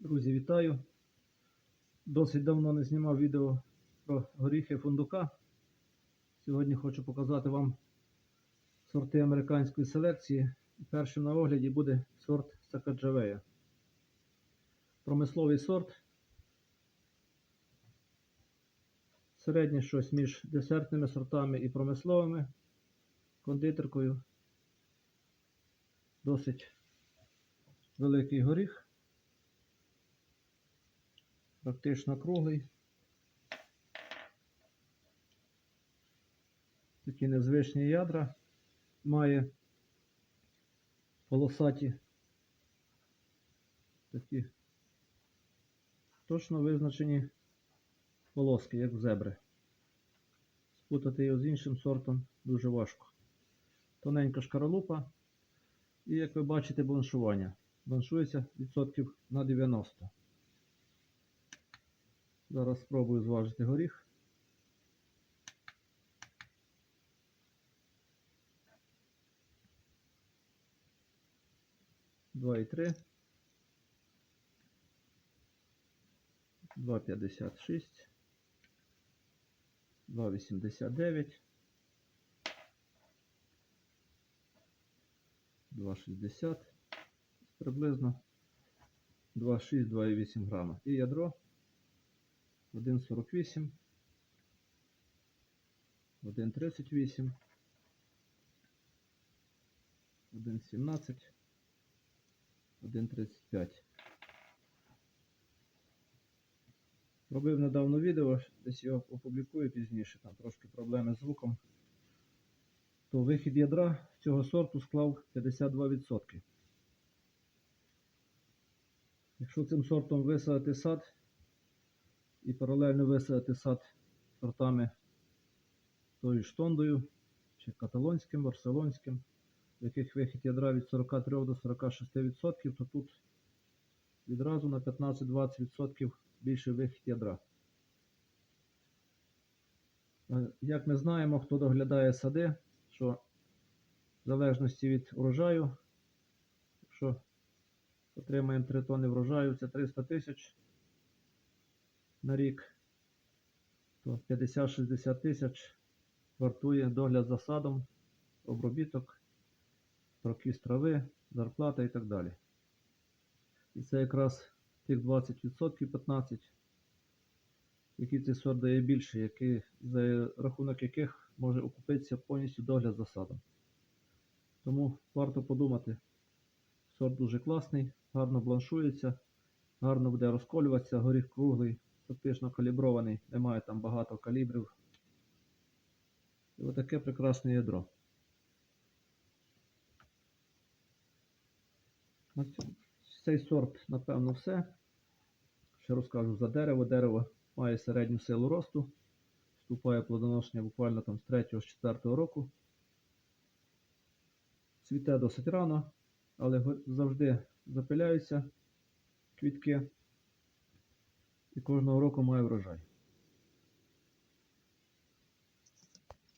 Друзі, вітаю! Досить давно не знімав відео про горіхи фундука. Сьогодні хочу показати вам сорти американської селекції. Першим на огляді буде сорт Сакаджавея. Промисловий сорт. Середнє щось між десертними сортами і промисловими, кондитеркою. Досить великий горіх. Практично круглий. Такі незвичні ядра. Має полосаті такі точно визначені полоски, як в зебри. Спутати його з іншим сортом дуже важко. Тоненька шкаралупа. І, як ви бачите, бланшування. Бланшується відсотків на 90. Зараз спробую зважити горіх. Два і три. Два п'ятдесят шість. Два вісімдесят дев'ять. Два шістдесят. Приблизно 2,6-2,8 грама. І ядро 1,48, 1,38, 1,17, 1,35. Робив недавно відео, десь його опублікую пізніше, там трошки проблеми з звуком. То вихід ядра цього сорту склав 52%. Якщо цим сортом висадити сад, і паралельно висадити сад сортами тою штондою, чи каталонським, барселонським, в яких вихід ядра від 43 до 46%, то тут відразу на 15-20% більше вихід ядра. Як ми знаємо, хто доглядає сади, що в залежності від урожаю, якщо отримаємо 3 тонни врожаю, це 300 тисяч на рік, то 50-60 тисяч вартує догляд за садом, обробіток, прокіс трави, зарплата і так далі. І це якраз тих 20%, 15%, які цей сорт дає більше, які, за рахунок яких може окупитися повністю догляд за садом. Тому варто подумати, сорт дуже класний, гарно бланшується, гарно буде розколюватися, горіх круглий фактично калібрований, немає там багато калібрів. І отаке прекрасне ядро. Цей сорт, напевно, все. Ще розкажу за дерево. Дерево має середню силу росту, вступає плодоношення буквально там з 3-4 року. Цвіте досить рано, але завжди запиляються квітки і кожного року має врожай.